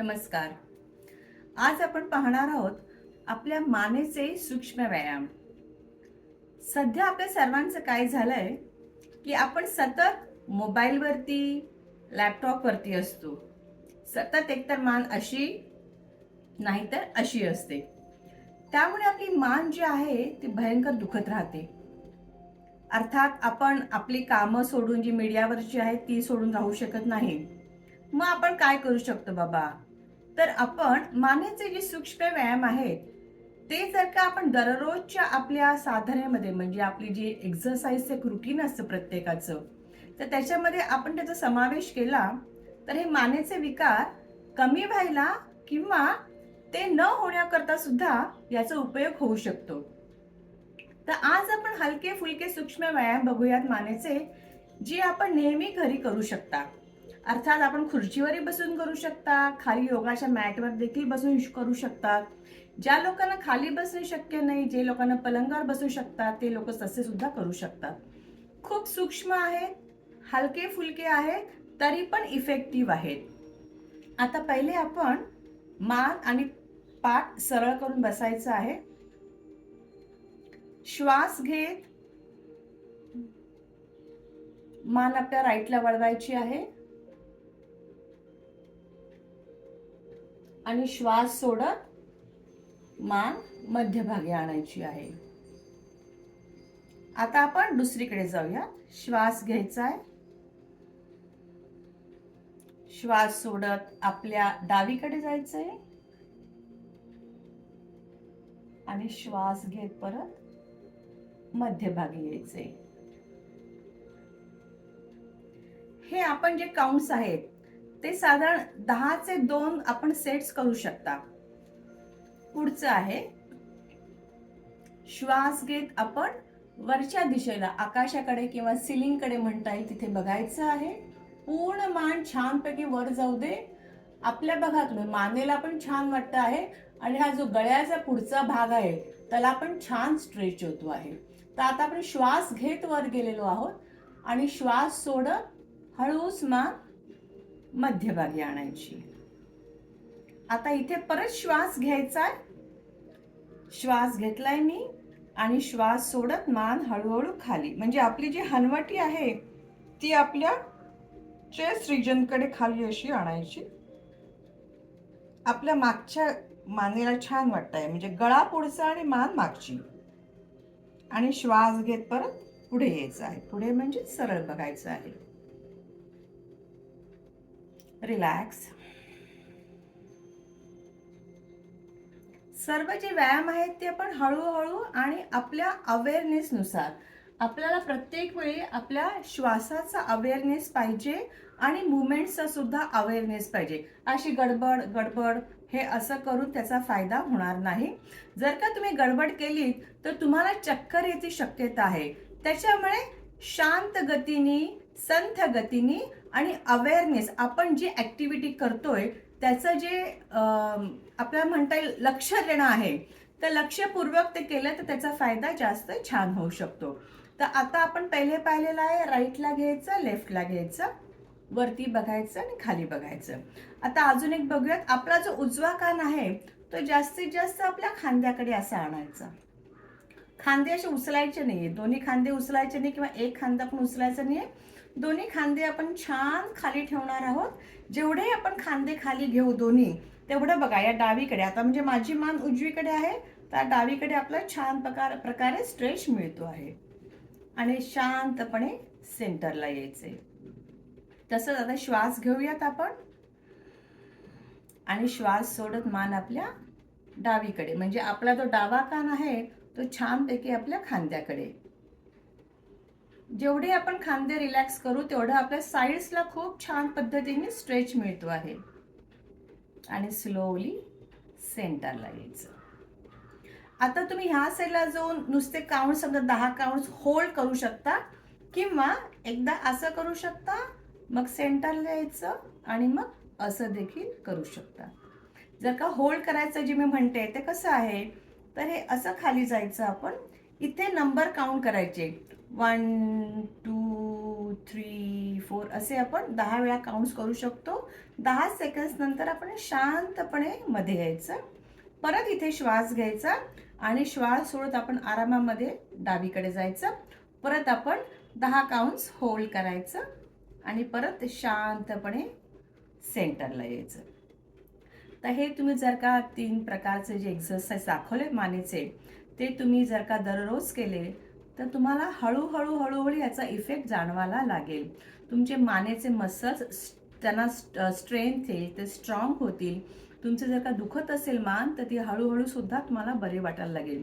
नमस्कार. आज आपण पाहणार आहोत आपल्या मानेचे सूक्ष्म व्यायाम. सध्या आपल्या सर्वांचं काय झालंय की आपण सतत मोबाईलवरती लॅपटॉपवरती असतो. सतत एकतर मान अशी नाहीतर अशी असते. त्यामुळे आपली मान जी आहे ती भयंकर दुखत राहते. अर्थात आपण आपली कामं सोडून जी मीडियावरची आहेत ती सोडून राहू शकत नाही. मग आपण काय करू शकतो बाबा? तर आपण मानेचे जे सूक्ष्म व्यायाम आहेत ते जर का आपण दररोजच्या आपल्या साधनेमध्ये म्हणजे आपली जी एक्झरसाइजचं एक रुटीन असतं प्रत्येकाचं तर त्याच्यामध्ये आपण त्याचा समावेश केला तर हे मानेचे विकार कमी व्हायला किंवा ते न होण्याकरता सुद्धा याचा उपयोग होऊ शकतो. तर आज आपण हलके फुलके सूक्ष्म व्यायाम बघूयात मानेचे जे आपण नेहमी घरी करू शकता. अर्थात आपण खुर्चीवरही बसून करू शकता खाली योगाच्या मॅटवर देखील बसून करू शकतात ज्या लोकांना खाली बसणे शक्य नाही जे लोकांना पलंगावर बसू शकतात ते लोक तसे सुद्धा करू शकतात. खूप सूक्ष्म आहेत हलके फुलके आहेत तरी पण इफेक्टिव्ह आहेत. आता पहिले आपण मान आणि पाठ सरळ करून बसायचं आहे. श्वास घेत मान आपल्या राईटला वळवायची आहे. आणि श्वास सोडत मान मध्यभागी आणायची आहे. आता आपण दुसरीकडे जाऊया. श्वास घ्यायचा आहे श्वास सोडत आपल्या डावीकडे जायचंय. आणि श्वास घेत परत मध्यभागी यायचे हे आपण जे काउंट्स आहेत ते साधारण दहाचे दोन आपण सेट्स करू शकता. पुढचं आहे श्वास घेत आपण वरच्या दिशेला आकाशाकडे किंवा सिलिंगकडे म्हणता येईल तिथे बघायचं आहे. पूर्ण मान छानपैकी वर जाऊ दे. आपल्या बघा तुम्ही मानेला पण छान वाटतं आहे. आणि हा जो गळ्याचा पुढचा भाग आहे त्याला पण छान स्ट्रेच होतो आहे. तर आता आपण श्वास घेत वर गेलेलो आहोत. आणि श्वास सोडत हळूच मान मध्यभागी आणायची. आता इथे परत श्वास घ्यायचा श्वास घेतलाय मी आणि श्वास सोडत मान हळूहळू खाली. म्हणजे आपली जी हनवटी आहे ती आपल्या चेस्ट रिजनकडे खाली अशी आणायची. आपल्या मागच्या मानेला छान वाटतंय. म्हणजे गळा पुढचा आणि मान मागची. आणि श्वास घेत परत पुढे यायचं आहे पुढे म्हणजे सरळ बघायचं आहे रिलॅक्स सर्व जे व्यायाम आहेत ते आपण हळूहळू आणि आपल्या अवेअरनेसनुसार आपल्याला प्रत्येक वेळी आपल्या श्वासाचा अवेअरनेस पाहिजे आणि मुवमेंटचा सुद्धा अवेअरनेस पाहिजे. अशी गडबड गडबड हे असं करून त्याचा फायदा होणार नाही. जर का तुम्ही गडबड केली तर तुम्हाला चक्कर याची शक्यता आहे. त्याच्यामुळे शांत गतीने संथ गतीने आणि अवेअरनेस आपण जी ऍक्टिव्हिटी करतोय त्याचं जे आपल्याला म्हणता येईल लक्ष देणं आहे तर लक्षपूर्वक ते केलं तर त्याचा फायदा जास्त छान होऊ शकतो. तर आता आपण पहिले पाहिलेलं आहे राईटला घ्यायचं लेफ्टला घ्यायचं वरती बघायचं आणि खाली बघायचं. आता अजून एक बघूयात आपला जो उजवा कान आहे तो जास्तीत जास्त आपल्या खांद्याकडे असा आणायचा. खांदे असे उचलायचे नाही आहे दोन्ही खांदे उचलायचे नाही किंवा एक खांदा पण उचलायचा आहे दोन्ही खांदे आपण छान खाली ठेवणार आहोत. जेवढे आपण खांदे खाली घेऊ दोन्ही तेवढं बघा या डावीकडे. आता म्हणजे माझी मान उजवीकडे आहे तर डावीकडे आपला छान प्रकार प्रकारे स्ट्रेच मिळतो आहे. आणि शांतपणे सेंटरला यायचे तसंच आता श्वास घेऊयात आपण. आणि श्वास सोडत मान आपल्या डावीकडे. म्हणजे आपला जो डावा कान आहे तो छानपैकी आपल्या खांद्याकडे. जेवढे आपण खांदे रिलॅक्स करू तेवढं आपल्या साईड्सला खूप छान पद्धतीने स्ट्रेच मिळतो आहे. आणि स्लोली सेंटरला यायचं. आता तुम्ही ह्या साईडला जाऊन नुसते काउंट समजा दहा काउंट होल्ड करू शकता किंवा एकदा असं करू शकता मग सेंटरला यायचं आणि मग असं देखील करू शकता. जर का होल्ड करायचं जे मी म्हणते ते कसं आहे? तर हे असं खाली जायचं आपण. इथे नंबर काउंट करायचे. वन टू थ्री फोर असे आपण दहा वेळा काउंट्स करू शकतो. दहा सेकंड्स नंतर आपण शांतपणे मध्ये यायचं. परत इथे श्वास घ्यायचा आणि श्वास सोडत आपण आरामामध्ये डावीकडे जायचं. परत आपण दहा काउंट्स होल्ड करायचं आणि परत शांतपणे सेंटरला यायचं. तर हे तुम्ही जर का तीन प्रकारचे जे एक्झरसाईज दाखवले मानेचे ते तुम्ही जर का दररोज केले तर तुम्हाला हळूहळू हळूहळू याचा इफेक्ट जाणवायला लागेल. तुमचे मानेचे मसल्स त्यांना स्ट्रेंथ येईल ते स्ट्रॉंग होतील. तुमचे जर का दुखत असेल मान तर ती हळूहळू सुद्धा तुम्हाला बरे वाटायला लागेल.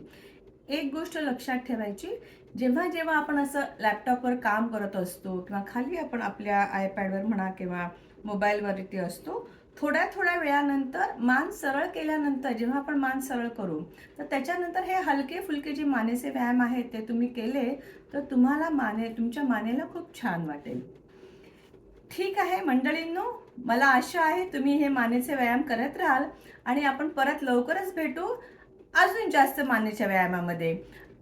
एक गोष्ट लक्षात ठेवायची जेव्हा जेव्हा आपण असं लॅपटॉपवर काम करत असतो किंवा खाली आपण आपल्या आयपॅडवर म्हणा किंवा मोबाईलवरती असतो थोड्या थोड्या वेळानंतर मान सरळ केल्यानंतर जेव्हा आपण मान सरळ करू तर त्याच्यानंतर हे हलके फुलके जे मानेचे व्यायाम आहेत ते तुम्ही केले तर तुम्हाला माने तुमच्या मानेला खूप छान वाटेल. ठीक आहे मंडळींनो मला आशा आहे तुम्ही हे मानेचे व्यायाम करत राहाल आणि आपण परत लवकरच भेटू अजून जास्त मानेच्या व्यायामामध्ये.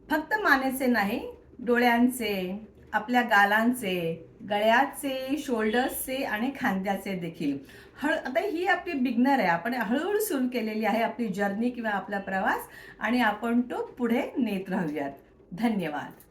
फक्त मानेचे नाही डोळ्यांचे आपल्या गालांचे गळ्याचे शोल्डर्सचे आणि खांद्याचे देखील. हळ आता ही आपली बिगनर आहे. आपण हळूहळू सुरू केलेली आहे आपली जर्नी किंवा आपला प्रवास आणि आपण तो पुढे नेत राहूयात. धन्यवाद.